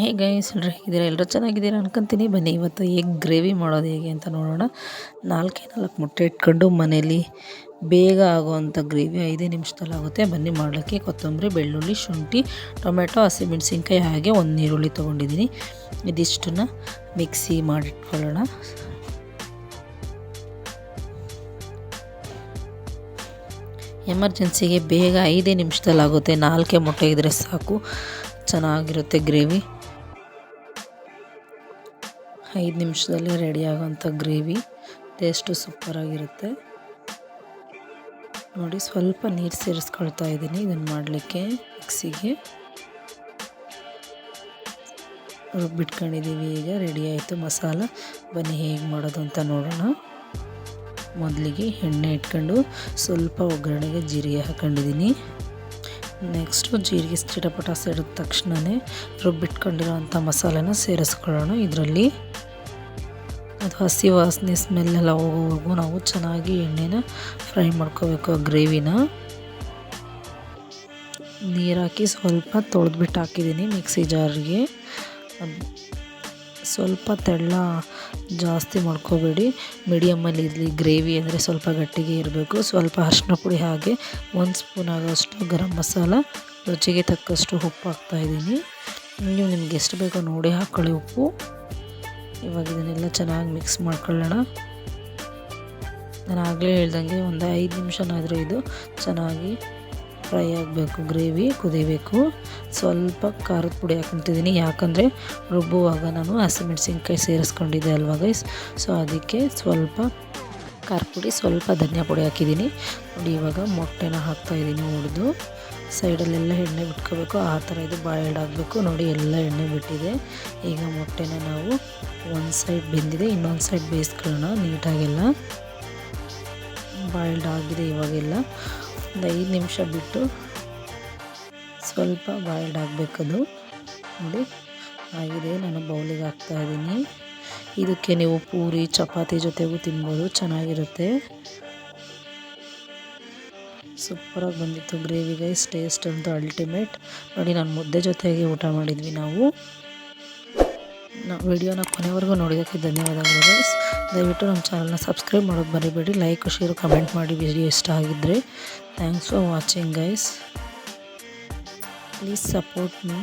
Hey guys ಎಲ್ಲರೂ ಹೇಗಿದ್ದೀರಾ? ಎಲ್ಲರೂ ಚೆನ್ನಾಗಿದ್ದೀರಾ ಅನ್ಕೊಂತೀನಿ. ಬನ್ನಿ, ಇವತ್ತು ಎಗ್ ಗ್ರೇವಿ ಮಾಡೋದು ಹೇಗೆ ಅಂತ ನೋಡೋಣ. ನಾಲ್ಕೇ ನಾಲ್ಕು ಮೊಟ್ಟೆ ಇಟ್ಕೊಂಡು ಮನೇಲಿ ಬೇಗ ಆಗುವಂಥ ಗ್ರೇವಿ ಐದೇ ನಿಮಿಷದಲ್ಲಿ ಆಗುತ್ತೆ. ಬನ್ನಿ, ಮಾಡಲಿಕ್ಕೆ ಕೊತ್ತಂಬರಿ, ಬೆಳ್ಳುಳ್ಳಿ, ಶುಂಠಿ ಟೊಮೆಟೊ ಹಸಿಮೆಣ್ಸಿನ್ಕಾಯಿ ಹಾಗೆ ಒಂದು ಈರುಳ್ಳಿ ತೊಗೊಂಡಿದ್ದೀನಿ. ಇದಿಷ್ಟನ್ನು ಮಿಕ್ಸಿ ಮಾಡಿಟ್ಕೊಳ್ಳೋಣ. ಎಮರ್ಜೆನ್ಸಿಗೆ ಬೇಗ ಐದೇ ನಿಮಿಷದಲ್ಲಿ ಆಗುತ್ತೆ. ನಾಲ್ಕೇ ಮೊಟ್ಟೆ ಇದ್ದರೆ ಸಾಕು. ಚೆನ್ನಾಗಿರುತ್ತೆ ಗ್ರೇವಿ. ಐದು ನಿಮಿಷದಲ್ಲಿ ರೆಡಿ ಗ್ರೇವಿ. ಟೇಸ್ಟು ಸೂಪರಾಗಿರುತ್ತೆ. ನೋಡಿ, ಸ್ವಲ್ಪ ನೀರು ಸೇರಿಸ್ಕೊಳ್ತಾ ಇದ್ದೀನಿ ಇದನ್ನು ಮಾಡಲಿಕ್ಕೆ ಮಿಕ್ಸಿಗೆ. ರುಬ್ಬಿಟ್ಕೊಂಡಿದ್ದೀವಿ ಈಗ, ರೆಡಿ ಆಯಿತು. ಮಸಾಲ ಬನ್ನಿ ಹೇಗೆ ಮಾಡೋದು ಅಂತ ನೋಡೋಣ. ಮೊದಲಿಗೆ ಎಣ್ಣೆ ಇಟ್ಕೊಂಡು ಸ್ವಲ್ಪ ಒಗ್ಗರಣೆಗೆ ಜೀರಿಗೆ ಹಾಕೊಂಡಿದ್ದೀನಿ. ನೆಕ್ಸ್ಟು ಜೀರಿಗೆ ಚಿಟಪಟ ಸೇರಿದ ತಕ್ಷಣವೇ ರುಬ್ಬಿಟ್ಕೊಂಡಿರೋಂಥ ಮಸಾಲೆನ ಸೇರಿಸ್ಕೊಳ್ಳೋಣ ಇದರಲ್ಲಿ. ಅದು ಹಸಿ ವಾಸನೆ ಸ್ಮೆಲ್ಲೆಲ್ಲ ಹೋಗೋವರೆಗೂ ನಾವು ಚೆನ್ನಾಗಿ ಎಣ್ಣೆನ ಫ್ರೈ ಮಾಡ್ಕೋಬೇಕು ಆ ಗ್ರೇವಿನ. ನೀರಾಕಿ ಸ್ವಲ್ಪ ತೊಳೆದ್ಬಿಟ್ಟು ಹಾಕಿದ್ದೀನಿ ಮಿಕ್ಸಿ ಜಾರಿಗೆ. ಸ್ವಲ್ಪ ತೆಳ್ಳ ಜಾಸ್ತಿ ಮಾಡ್ಕೋಬೇಡಿ. ಮೀಡಿಯಮ್ಮಲ್ಲಿ ಇರಲಿ ಗ್ರೇವಿ ಅಂದರೆ ಸ್ವಲ್ಪ ಗಟ್ಟಿಗೆ ಇರಬೇಕು. ಸ್ವಲ್ಪ ಅರಿಶಿನ ಪುಡಿ ಹಾಗೆ ಒಂದು ಸ್ಪೂನ್ ಆಗೋಷ್ಟು ಗರಂ ಮಸಾಲ, ರುಚಿಗೆ ತಕ್ಕಷ್ಟು ಉಪ್ಪು ಹಾಕ್ತಾಯಿದ್ದೀನಿ ನೀವು ನಿಮ್ಗೆ ಎಷ್ಟು ಬೇಕೋ ನೋಡಿ ಹಾಕ್ಕೊಳ್ಳಿ ಉಪ್ಪು. ಇವಾಗ ಇದನ್ನೆಲ್ಲ ಚೆನ್ನಾಗಿ ಮಿಕ್ಸ್ ಮಾಡ್ಕೊಳ್ಳೋಣ. ನಾನು ಆಗಲೇ ಹೇಳ್ದಂಗೆ ಒಂದು ಐದು ನಿಮಿಷನಾದರೂ ಇದು ಚೆನ್ನಾಗಿ ಫ್ರೈ ಆಗಬೇಕು, ಗ್ರೇವಿ ಕುದಿಬೇಕು. ಸ್ವಲ್ಪ ಖಾರದ ಪುಡಿ ಹಾಕ್ಕೊತಿದ್ದೀನಿ ಯಾಕಂದರೆ ರುಬ್ಬುವಾಗ ನಾನು ಹಸಿಮೆಣ್ಸಿನ್ಕಾಯಿ ಸೇರಿಸ್ಕೊಂಡಿದ್ದೆ ಅಲ್ವಾ ಗೈಸ್ ಸೊ ಅದಕ್ಕೆ ಸ್ವಲ್ಪ ಖಾರ ಪುಡಿ, ಸ್ವಲ್ಪ ಧನಿಯಾ ಪುಡಿ ಹಾಕಿದ್ದೀನಿ. ನೋಡಿ, ಇವಾಗ ಮೊಟ್ಟೆನ ಹಾಕ್ತಾಯಿದ್ದೀನಿ ಹುಡ್ದು ಸೈಡಲ್ಲೆಲ್ಲ ಎಣ್ಣೆ ಬಿಟ್ಕೋಬೇಕು. ಆ ಥರ ಇದು ಬಾಯ್ಲ್ಡ್ ಆಗಬೇಕು. ನೋಡಿ, ಎಲ್ಲ ಎಣ್ಣೆ ಬಿಟ್ಟಿದೆ. ಈಗ ಮೊಟ್ಟೆನ ನಾವು ಒಂದು ಸೈಡ್ ಬೆಂದಿದೆ, ಇನ್ನೊಂದು ಸೈಡ್ ಬೇಯಿಸ್ಕೊಳ್ಳೋಣ ನೀಟಾಗೆಲ್ಲ. ಬಾಯ್ಲ್ಡ್ ಆಗಿದೆ ಇವಾಗೆಲ್ಲ. ಒಂದು ಐದು ನಿಮಿಷ ಬಿಟ್ಟು ಸ್ವಲ್ಪ ಬಾಯ್ಲ್ಡ್ ಆಗಬೇಕದು. ನೋಡಿ, ಆಗಿದೆ, ನಾನು ಬೌಲಿಗೆ ಹಾಕ್ತಾಯಿದ್ದೀನಿ ಇದಕ್ಕೆ ನೀವು ಪೂರಿ, ಚಪಾತಿ ಜೊತೆಗೂ ತಿನ್ಬೋದು, ಚೆನ್ನಾಗಿರುತ್ತೆ. ಸೂಪರಾಗಿ ಬಂದಿತ್ತು ಗ್ರೇವಿ ಗೈಸ್ ಟೇಸ್ಟ್ ಅಂತೂ ಅಲ್ಟಿಮೇಟ್ ನೋಡಿ, ನಾನು ಮುದ್ದೆ ಜೊತೆಗೆ ಊಟ ಮಾಡಿದ್ವಿ ನಾವು. ನಾವು ವಿಡಿಯೋನ ಕೊನೆವರೆಗೂ ನೋಡಿದ್ದಕ್ಕೆ ಧನ್ಯವಾದಗಳು ಗೈಸ್ ದಯವಿಟ್ಟು ನಮ್ಮ ಚಾನಲ್ನ ಸಬ್ಸ್ಕ್ರೈಬ್ ಮಾಡೋದು ಬರೀಬೇಡಿ ಲೈಕ್ ಶೇರ್ ಕಮೆಂಟ್ ಮಾಡಿ ವಿಡಿಯೋ ಇಷ್ಟ ಆಗಿದ್ದರೆ thanks for watching guys please support me